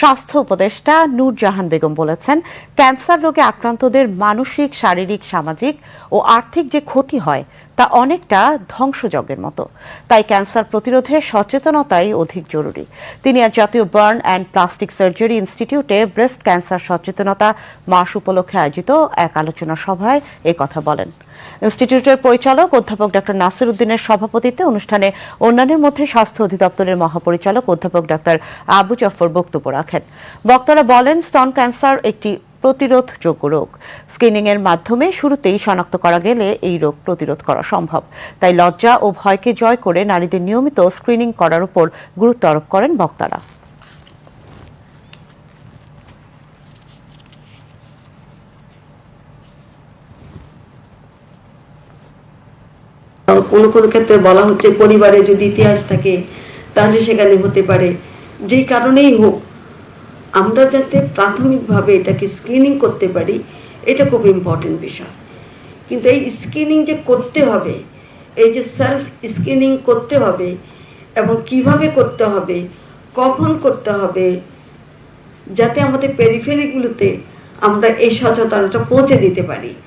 স্বাস্থ্য উপদেষ্টা নূরজাহান বেগম বলেছেন, ক্যান্সার রোগে আক্রান্তদের মানসিক, শারীরিক, সামাজিক ও আর্থিক যে ক্ষতি হয় তা অনেকটা ধ্বংসযজ্ঞের মতো। তাই ক্যান্সার প্রতিরোধে সচেতনতাই অধিক জরুরি। তিনি আজ জাতীয় বার্ন অ্যান্ড প্লাস্টিক সার্জারি ইনস্টিটিউটে ব্রেস্ট ক্যান্সার সচেতনতা মাস উপলক্ষে আয়োজিত এক আলোচনা সভায় এ কথা বলেন। ইনস্টিটিউটের পরিচালক অধ্যাপক ডক্টর নাসির উদ্দিনের সভাপতিত্বে অনুষ্ঠানে অন্যান্যের মধ্যে স্বাস্থ্য অধিদপ্তরের মহাপরিচালক অধ্যাপক ডক্টর আবু জাফর বক্তব্য রাখেন। বক্তারা বলেন, স্তন ক্যান্সার একটি প্রতিরোধযোগ্য রোগ। স্ক্রিনিং এর মাধ্যমে শুরুতেই শনাক্ত করা গেলে এই রোগ প্রতিরোধ করা সম্ভব। তাই লজ্জা ও ভয়কে জয় করে নারীদের নিয়মিত স্ক্রিনিং করার উপর গুরুত্ব আরোপ করেন বক্তারা। কোনো কোনো ক্ষেত্রে বলা হচ্ছে, পরিবারে যদি ইতিহাস থাকে, তাহলে সেখানে হতে পারে। যেই কারণেই হোক আমরা যাতে প্রাথমিকভাবে এটাকে স্ক্রিনিং করতে পারি, এটা খুব ইম্পর্টেন্ট বিষয়। কিন্তু এই স্ক্রিনিং যে করতে হবে, এই যে সেলফ স্ক্রিনিং করতে হবে এবং কীভাবে করতে হবে, কখন করতে হবে, যাতে আমাদের পেরিফেরিগুলোতে আমরা এই সচেতনতা পৌঁছে দিতে পারি।